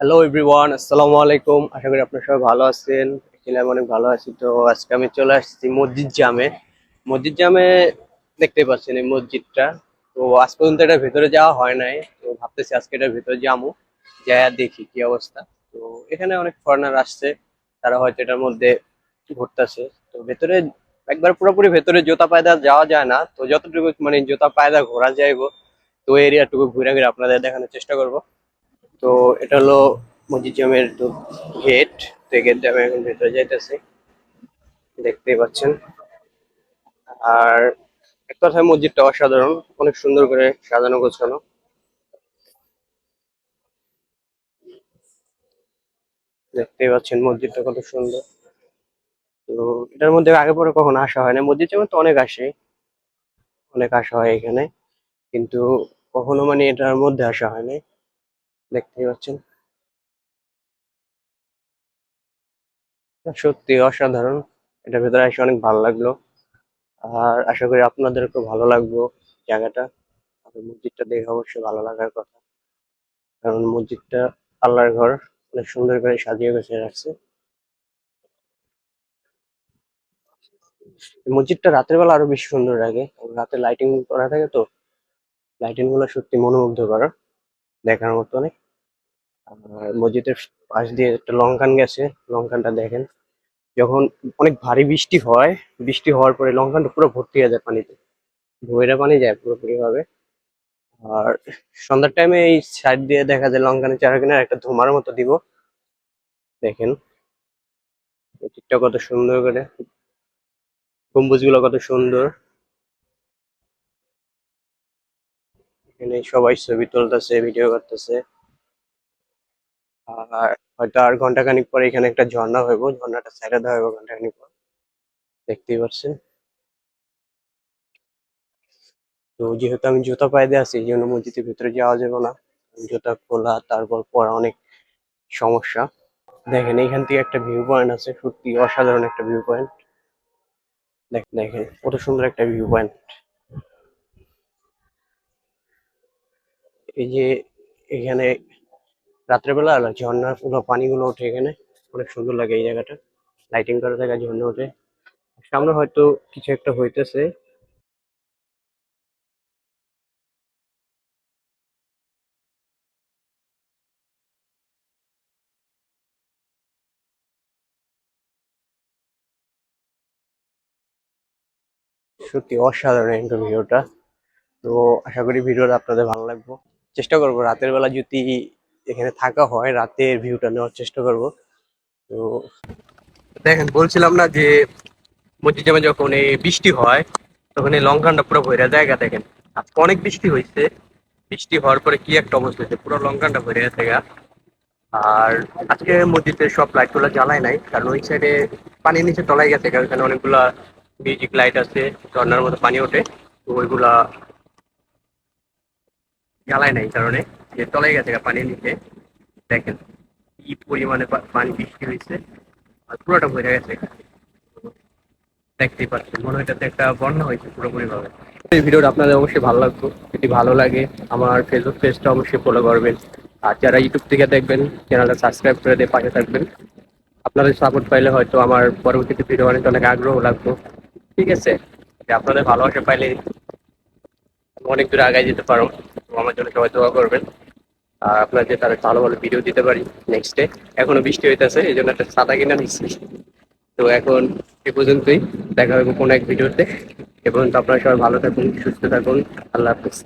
Hello everyone আসসালামু আলাইকুম আশা করি আপনারা সবাই ভালো আছেন। এখানে আমি অনেক ভালো আছি। তো আজকে আমি চলে আসছি মসজিদ জামে। মসজিদ জামে দেখতে পাচ্ছেন এই মসজিদটা। তো আজ পর্যন্ত এটার ভেতরে যাওয়া হয় নাই। তো ভাবতেছি আজকে এটার ভেতরে যাব। যা দেখি কি অবস্থা। তো এখানে অনেক ফরেনার আসছে। তারা হয়তো এটার মধ্যে ঘুরতেছে। তো ভেতরে একবার পুরোপুরি ভেতরে জোতা পায়দা যাওয়া যায় না। তো যতটুকু মানে জোতা পায়দা ঘোরা যাইব, তো এরিয়াটুকু ঘুরে ঘুরে আপনাদের দেখানোর চেষ্টা করব। তো এটা হলো মসজিদ জামের গেট, তো গেট আমি এখন ভেতরে যাইতেছি। দেখতেই পাচ্ছেন। আর এক কথায় মসজিদটা অসাধারণ, অনেক সুন্দর করে সাজানো গোছানো। দেখতেই পাচ্ছেন মসজিদটা কত সুন্দর। তো এটার মধ্যে আগে পরে কখনো আসা হয় না। মসজিদ জামে তো অনেক আসে, অনেক আসা হয় এখানে। কিন্তু কখনো মানে এটার মধ্যে আসা হয় না দেখতেই পাচ্ছেন। সত্যি অসাধারণ। এটার ভেতরে এসে অনেক ভালো লাগল। আর আশা করি আপনাদেরকেও ভালো লাগল জায়গাটা। মসজিদটা দেখে অবশ্যই ভালো লাগার কথা। কারণ মসজিদটা আল্লাহর ঘর, অনেক সুন্দর করে সাজিয়ে গুছিয়ে রাখছে। মসজিদটা রাতের বেলা আরও বেশি সুন্দর লাগে। রাতে লাইটিং করা থাকে তো লাইটিংগুলো সত্যি মনোমুগ্ধ মনোমুগ্ধকর। দেখার মতো অনেক। আর মসজিদের পাশ দিয়ে একটা লঙ্কান গেছে লঙ্কানটা দেখেন। যখন অনেক ভারী বৃষ্টি হয়, বৃষ্টি হওয়ার পরে লঙ্কানটা পুরো ভর্তি হয়ে যায় পানিতে। ভৈরা পানি যায় পুরোপুরি ভাবে আর সন্ধ্যার টাইমে এই সাইড দিয়ে দেখা যায় লঙ্কানের চারা কিনার একটা ধুমার মতো দিব। দেখেন। কত সুন্দর করে। গম্বুজগুলো কত সুন্দর। এখানে সবাই ছবি তুলতেছে ভিডিও করতেছে। আর হয়তো আর ঘণ্টা খানিক পরে এখানে একটা ঝর্ণা হইব, ঝর্ণাটা ছেড়ে দেওয়া হইব ঘণ্টা খানিক পর। দেখতেই পাচ্ছেন তো যেহেতু আমি জুতা পায়ে দিয়ে আছি, এই জন্য মসজিদের ভিতরে যাওয়া যাবে না। জুতা খোলা, তারপর পরা অনেক সমস্যা। দেখেন এখান থেকে একটা ভিউ পয়েন্ট আছে, সত্যি অসাধারণ একটা ভিউ পয়েন্ট দেখেন, কত সুন্দর একটা ভিউ পয়েন্ট এই যে এখানে রাত্রেবেলা ঝর্ণার পুরো পানিগুলো ওঠে এখানে। অনেক সুন্দর লাগে এই জায়গাটা। লাইটিং করা থাকে ঝর্ণা ওঠে। সামনে হয়তো কিছু একটা হইতেছে। সত্যি অসাধারণ ইন্টারভিউটা তো আশা করি ভিডিওটা আপনাদের ভালো লাগবে। চেষ্টা করব। রাতের বেলা যদি এখানে থাকা হয়, রাতের ভিউটা নেওয়ার চেষ্টা করব। তো দেখেন, বলছিলাম না যে মসজিদে যখন এই বৃষ্টি হয়, তখন এই লঙ্কানটা পুরো ভৈরা জায়গা দেখেন। আজকে অনেক বৃষ্টি হয়েছে। বৃষ্টি হওয়ার পরে কি একটা অবস্থা হয়েছে, পুরো লঙ্কানটা ভরে গেছে গা আর আজকে মসজিদে সব লাইটগুলো জ্বালায় নাই, কারণ ওই সাইডে পানির নিচে তলায় গেছে, কারণ অনেকগুলা মিউজিক লাইট আছে, ঝর্ণার মতো পানি ওঠে, তো ওইগুলা জ্বালায় নাই এই কারণে, যে তলায় গেছে পানির নিচে। দেখেন কি পরিমাণে পানি বৃষ্টি হয়েছে, আর পুরোটা ভরে গেছে দেখতেই পাচ্ছেন, মনে হয় একটা বন্যা হয়েছে পুরোপুরি ভাবে এই ভিডিওটা আপনাদের অবশ্যই ভালো লাগতো যদি ভালো লাগে, আমার ফেসবুক পেজটা অবশ্যই ফলো করবেন। আর যারা ইউটিউব থেকে দেখবেন চ্যানেলটা সাবস্ক্রাইব করে দিয়ে পাশে থাকবেন। আপনাদের সাপোর্ট পাইলে হয়তো আমার পরবর্তীতে ভিডিও বানাতে অনেক আগ্রহ লাগবে। ঠিক আছে? আপনাদের ভালোবাসা পাইলে অনেক দূরে আগায় যেতে পারো। আমার জন্য সবাই দোয়া করবেন। আর আপনার যে তারা ভালো ভালো ভিডিও দিতে পারি নেক্সট ডে এখনও বৃষ্টি হইতেছে, এই জন্য একটা সাদা কিনা নিচ্ছি তো এখন এ পর্যন্তই। দেখা হবে কোনো এক ভিডিওতে এ পর্যন্ত আপনারা সবাই ভালো থাকুন, সুস্থ থাকুন। আল্লাহ হাফিজ।